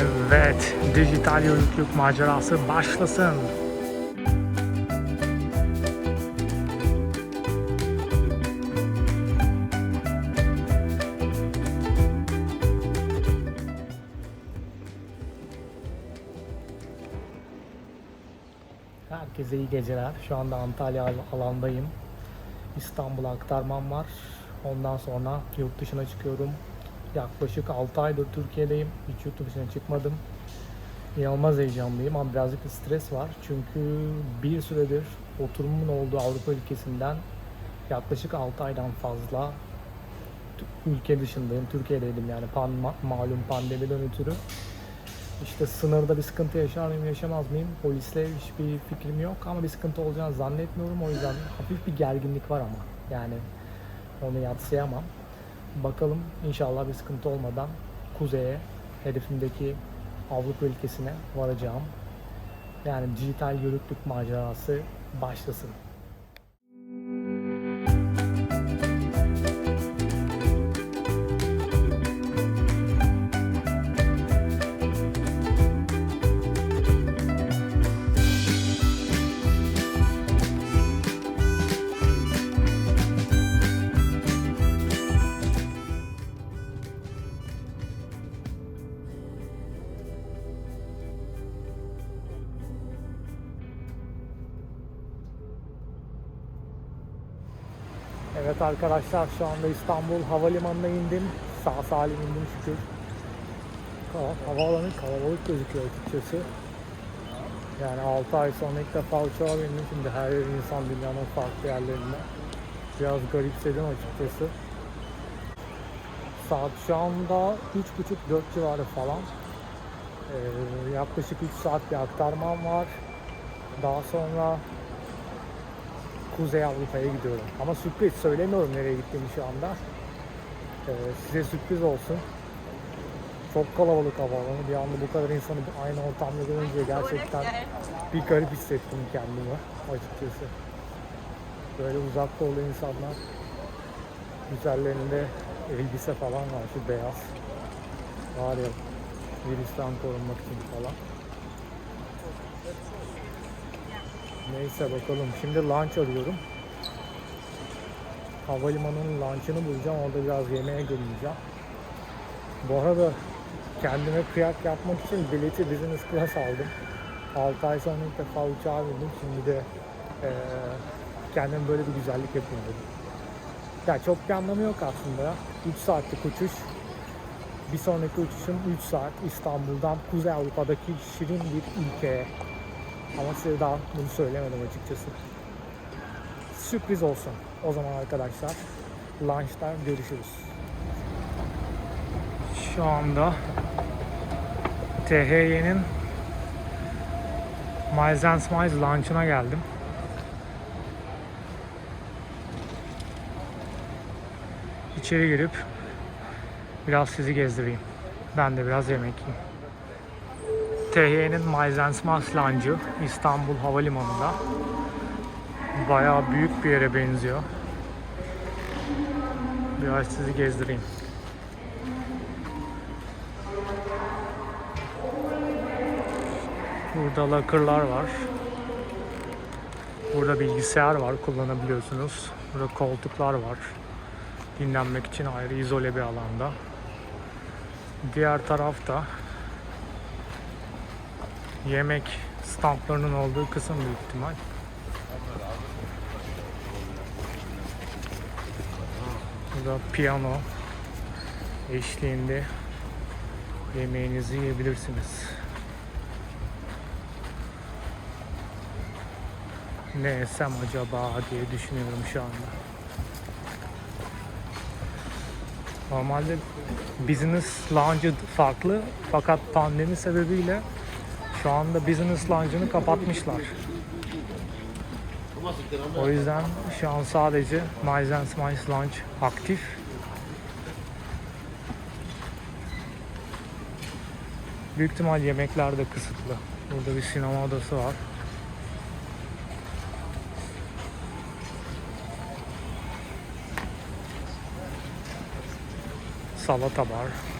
Evet, dijital yolculuk macerası başlasın. Herkese iyi geceler. Şu anda Antalya al- alandayım. İstanbul'a aktarmam var. Ondan sonra yurt dışına çıkıyorum. Yaklaşık 6 aydır Türkiye'deyim. Hiç yurt dışına çıkmadım. İnanılmaz heyecanlıyım ama birazcık stres var. Çünkü bir süredir oturumumun olduğu Avrupa ülkesinden yaklaşık 6 aydan fazla ülke dışındayım. Türkiye'deydim yani pan, ma- malum pandemiden ötürü. İşte sınırda bir sıkıntı yaşar mıyım, yaşamaz mıyım? Polisle hiçbir fikrim yok ama bir sıkıntı olacağını zannetmiyorum. O yüzden hafif bir gerginlik var ama. Yani onu yatsıyamam. Bakalım inşallah bir sıkıntı olmadan kuzeye, hedefimdeki Avrupa ülkesine varacağım. Yani dijital yörüklük macerası başlasın. Evet arkadaşlar şu anda İstanbul Havalimanı'na indim. Sağ salim indim şükür. Havaalanı kalabalık gözüküyor açıkçası. Yani 6 ay sonra ilk defa uçağa bindim. Şimdi her yer insan dünyanın farklı yerlerinde. Biraz garipsedim açıkçası. Saat şu anda 3.30-4 civarı falan. Ee, yaklaşık 3 saat bir aktarmam var. Daha sonra Kuzey Avrupa'ya gidiyorum. Ama sürpriz söylemiyorum nereye gittiğimi şu anda. Ee, size sürpriz olsun. Çok kalabalık havaalanı. Bir anda bu kadar insanı aynı ortamda görünce gerçekten bir garip hissettim kendimi açıkçası. Böyle uzak doğulu insanlar üzerlerinde elbise falan var şu beyaz. Var ya virüsten korunmak için falan. Neyse bakalım. Şimdi lunch arıyorum. Havalimanının lunch'ını bulacağım. Orada biraz yemeğe geleceğim. Bu arada kendime kıyak yapmak için bileti business class aldım. 6 ay sonra ilk defa uçağa bindim. Şimdi de eee kendim böyle bir güzellik yapayım dedim. Ya çok bir anlamı yok aslında. 3 saatlik uçuş. Bir sonraki uçuşum 3 saat İstanbul'dan Kuzey Avrupa'daki şirin bir ülkeye ama size daha bunu söylemedim açıkçası. Sürpriz olsun. O zaman arkadaşlar lunch'ta görüşürüz. Şu anda THY'nin Miles and Smiles lunch'ına geldim. İçeri girip biraz sizi gezdireyim. Ben de biraz yemek yiyeyim. THY'nin Smiles Lounge'u İstanbul Havalimanı'nda. Bayağı büyük bir yere benziyor. Biraz sizi gezdireyim. Burada locker'lar var. Burada bilgisayar var kullanabiliyorsunuz. Burada koltuklar var. Dinlenmek için ayrı izole bir alanda. Diğer tarafta yemek standlarının olduğu kısım büyük ihtimal. Burada piyano eşliğinde yemeğinizi yiyebilirsiniz. Ne yesem acaba diye düşünüyorum şu anda. Normalde business lounge farklı fakat pandemi sebebiyle şu anda business lounge'ını kapatmışlar. O yüzden şu an sadece Miles and Smiles Lounge aktif. Büyük ihtimal yemekler de kısıtlı. Burada bir sinema odası var. Salata var.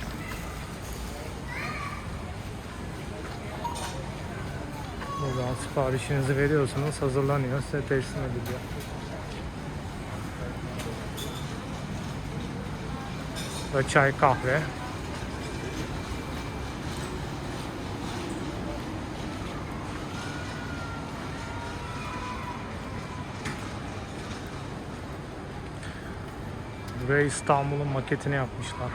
O zaman siparişinizi veriyorsunuz, hazırlanıyor, size teslim ediliyor. Ve çay, kahve. Buraya İstanbul'un maketini yapmışlar.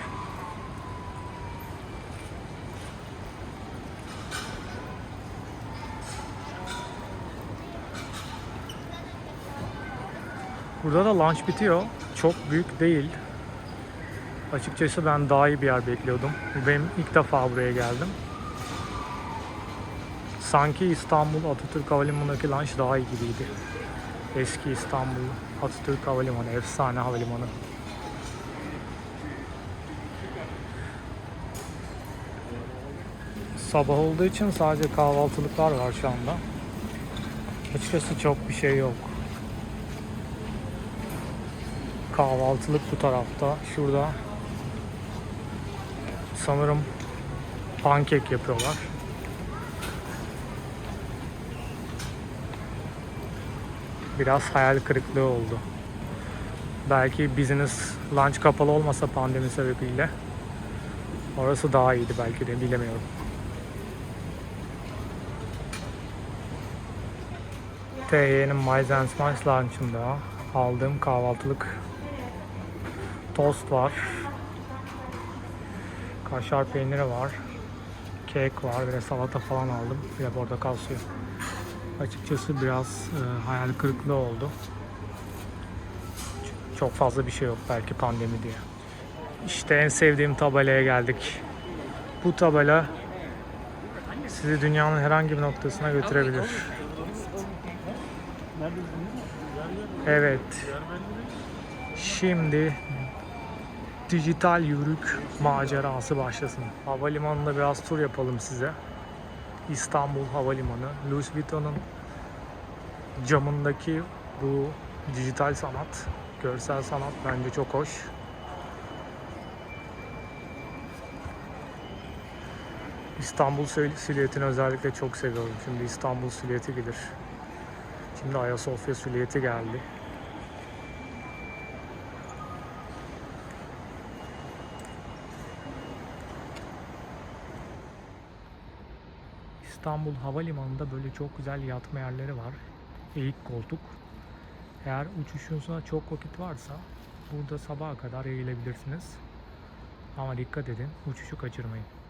Burada da lunch bitiyor. Çok büyük değil. Açıkçası ben daha iyi bir yer bekliyordum. Benim ilk defa buraya geldim. Sanki İstanbul Atatürk Havalimanı'ndaki lunch daha iyi gibiydi. Eski İstanbul Atatürk Havalimanı, efsane havalimanı. Sabah olduğu için sadece kahvaltılıklar var şu anda. Açıkçası çok bir şey yok. Kahvaltılık bu tarafta. Şurada sanırım pankek yapıyorlar. Biraz hayal kırıklığı oldu. Belki business lunch kapalı olmasa pandemi sebebiyle orası daha iyiydi belki de bilemiyorum. TY'nin and Smiles lunch'ında aldığım kahvaltılık tost var. Kaşar peyniri var. Kek var. Bir de salata falan aldım. Bir de portakal suyu. Açıkçası biraz e, hayal kırıklığı oldu. Çok fazla bir şey yok belki pandemi diye. İşte en sevdiğim tabelaya geldik. Bu tabela sizi dünyanın herhangi bir noktasına götürebilir. Evet. Şimdi dijital yürük macerası başlasın. Havalimanında biraz tur yapalım size. İstanbul Havalimanı, Louis Vuitton'un camındaki bu dijital sanat, görsel sanat bence çok hoş. İstanbul sil- silüetini özellikle çok seviyorum. Şimdi İstanbul silüeti gelir. Şimdi Ayasofya silüeti geldi. İstanbul Havalimanı'nda böyle çok güzel yatma yerleri var. Eğik koltuk. Eğer uçuşunuza çok vakit varsa burada sabaha kadar eğilebilirsiniz. Ama dikkat edin uçuşu kaçırmayın.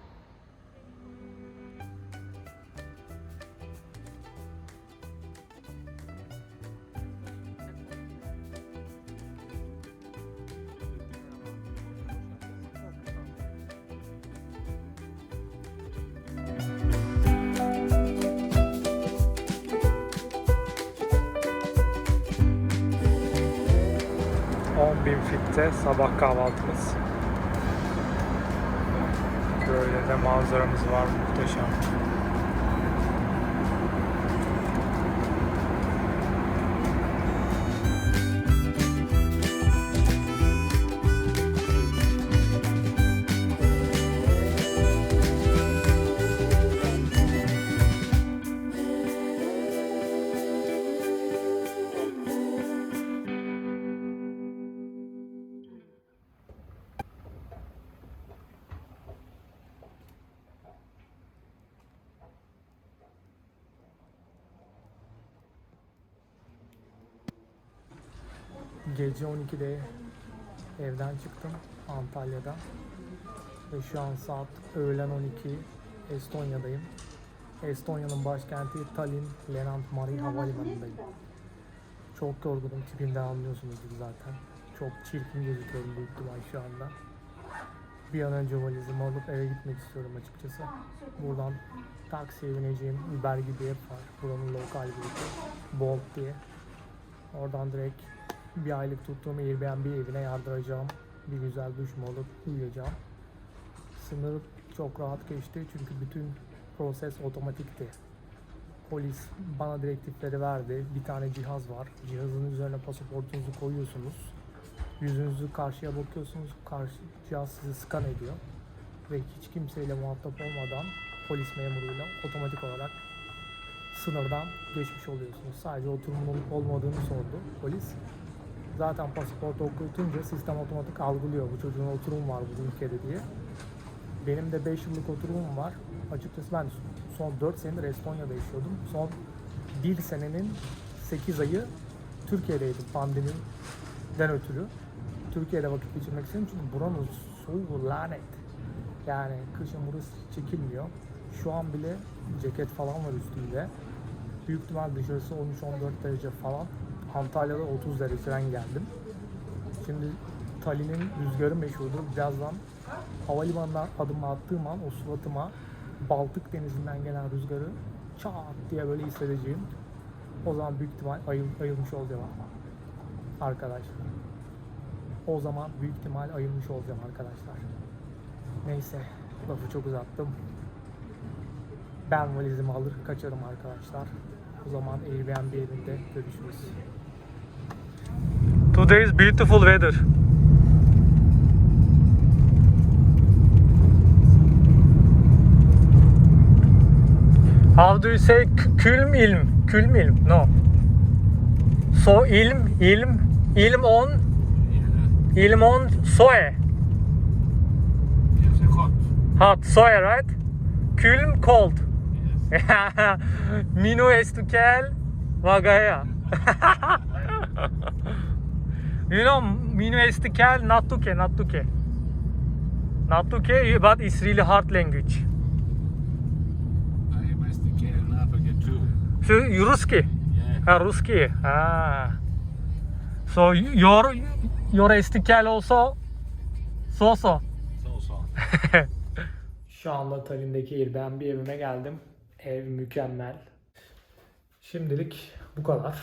Bin fitte sabah kahvaltımız. Böyle de manzaramız var muhteşem. Gece 12'de evden çıktım Antalya'dan. Ve şu an saat öğlen 12 Estonya'dayım. Estonya'nın başkenti Tallinn Lennart Meri Havalimanı'ndayım. Çok yorgunum tipimden anlıyorsunuzdur zaten. Çok çirkin gözüküyorum büyük ihtimal şu anda. Bir an önce valizimi alıp eve gitmek istiyorum açıkçası. Buradan taksiye bineceğim Uber gibi app var. Buranın lokal bir. Bolt diye. Oradan direkt bir aylık tuttuğum Airbnb evine yardıracağım. Bir güzel duş mu alıp uyuyacağım. Sınır çok rahat geçti çünkü bütün proses otomatikti. Polis bana direktifleri verdi. Bir tane cihaz var. Cihazın üzerine pasaportunuzu koyuyorsunuz. Yüzünüzü karşıya bakıyorsunuz. Karşı cihaz sizi skan ediyor. Ve hiç kimseyle muhatap olmadan polis memuruyla otomatik olarak sınırdan geçmiş oluyorsunuz. Sadece oturumun olup olmadığını sordu polis. Zaten pasaportu okutunca sistem otomatik algılıyor bu çocuğun oturumu var bu ülkede diye. Benim de 5 yıllık oturumum var. Açıkçası ben son 4 senedir Estonya'da yaşıyordum. Son 1 senenin 8 ayı Türkiye'deydim pandemiden ötürü. Türkiye'de vakit geçirmek istedim çünkü buranın soğuğu lanet. Yani kışın burası çekilmiyor. Şu an bile ceket falan var üstümde. Büyük ihtimal dışarısı 13-14 derece falan. Antalya'da 30 dereceden geldim. Şimdi Tallinn'in rüzgarı meşhurdur. Birazdan havalimanından adım attığım an o suratıma Baltık denizinden gelen rüzgarı çat diye böyle hissedeceğim. O zaman büyük ihtimal ayıl, ayılmış olacağım arkadaşlar. O zaman büyük ihtimal ayılmış olacağım arkadaşlar. Neyse lafı çok uzattım. Ben valizimi alır kaçarım arkadaşlar. O zaman Airbnb evinde görüşürüz. Today is beautiful weather. How do you say külm ilm? Külm ilm? No. So ilm, ilm, ilm on, ilm on soe. Hot, soe, right? Külm cold. Yes. Minu estukel vagaya. you know, Minu estukel natuke, natuke. Natuke, but it's really hard language. I get two. So, you Ruski? Yeah. Ha, Ruski. Ha. So, your, your estukel also so so. So so. Şu anda Tallinn'deki Airbnb evime geldim. Ev mükemmel. Şimdilik bu kadar.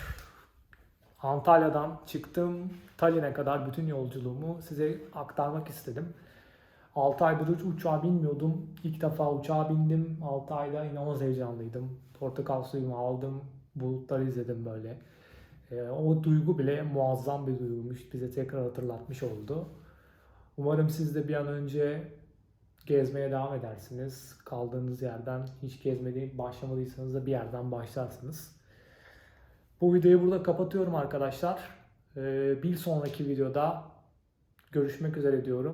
Antalya'dan çıktım. Tallinn'e kadar bütün yolculuğumu size aktarmak istedim. 6 aydır hiç uçağa binmiyordum. İlk defa uçağa bindim. 6 ayda inanılmaz heyecanlıydım. Portakal suyumu aldım. Bulutları izledim böyle. Ee, o duygu bile muazzam bir duyguymuş. Bize tekrar hatırlatmış oldu. Umarım siz de bir an önce gezmeye devam edersiniz. Kaldığınız yerden hiç gezmediği başlamadıysanız da bir yerden başlarsınız. Bu videoyu burada kapatıyorum arkadaşlar. Ee, Bir sonraki videoda görüşmek üzere diyorum.